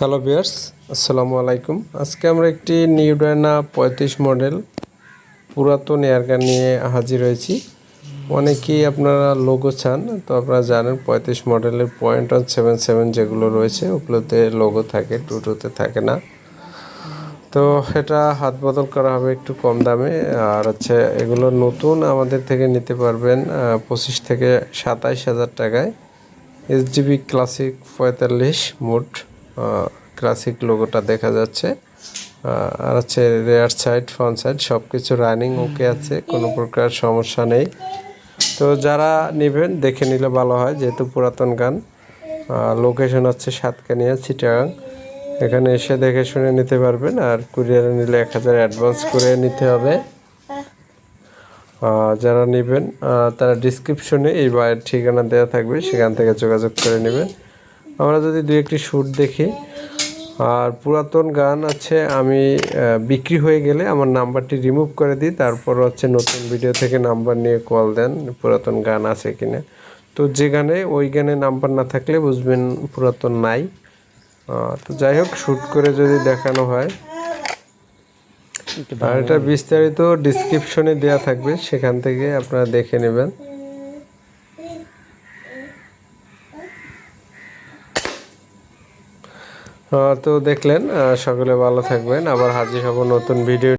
Hello বিয়ার্স আসসালামু আলাইকুম আজকে আমরা একটি নিউ ডায়না পঁয়ত্রিশ মডেল পুরাতন এয়ারগান নিয়ে হাজির হয়েছি। অনেকেই আপনারা লোগো চান, তো আপনারা জানেন পঁয়ত্রিশ মডেলের পয়েন্ট ওয়ান সেভেন সেভেন যেগুলো রয়েছে, ওগুলোতে লোগো থাকে টুটোতে থাকে না। তো এটা হাত বদল করা হবে একটু কম দামে। আর হচ্ছে এগুলো নতুন, আমাদের থেকে নিতে পারবেন পঁচিশ থেকে সাতাইশ হাজার টাকায়। এসজিবি ক্লাসিক পঁয়তাল্লিশ মোট। ক্লাসিক লোগোটা দেখা যাচ্ছে। আর হচ্ছে রেয়ার সাইড ফ্রন্ট সাইড সব কিছু রানিং ওকে আছে, কোনো প্রকার সমস্যা নেই। তো যারা নেবেন, দেখে নিলে ভালো হয়, যেহেতু পুরাতন গান। লোকেশন হচ্ছে সাতকানিয়া, চিটাগাং। এখানে এসে দেখে শুনে নিতে পারবেন, আর কুরিয়ারে নিলে এক হাজার অ্যাডভান্স করে নিতে হবে। যারা নেবেন তারা ডিসক্রিপশনে এই বাইয়ের ঠিকানা দেওয়া থাকবে, সেখান থেকে যোগাযোগ করে নেবেন। আমরা যদি দু একটি শ্যুট দেখি, আর পুরাতন গান আছে, আমি বিক্রি হয়ে গেলে আমার নাম্বারটি রিমুভ করে দিই, তারপর হচ্ছে নতুন ভিডিও থেকে নাম্বার নিয়ে কল দেন, পুরাতন গান আছে কিনা। তো যে গানে, ওই গানে নাম্বার না থাকলে বুঝবেন পুরাতন নাই। তো যাই হোক শ্যুট করে যদি দেখানো হয়। আর এটা বিস্তারিত ডিসক্রিপশনে দেওয়া থাকবে, সেখান থেকে আপনারা দেখে নেবেন। তো দেখলেন সকলে ভালো থাকবেন। আবার হাজির হব নতুন ভিডিও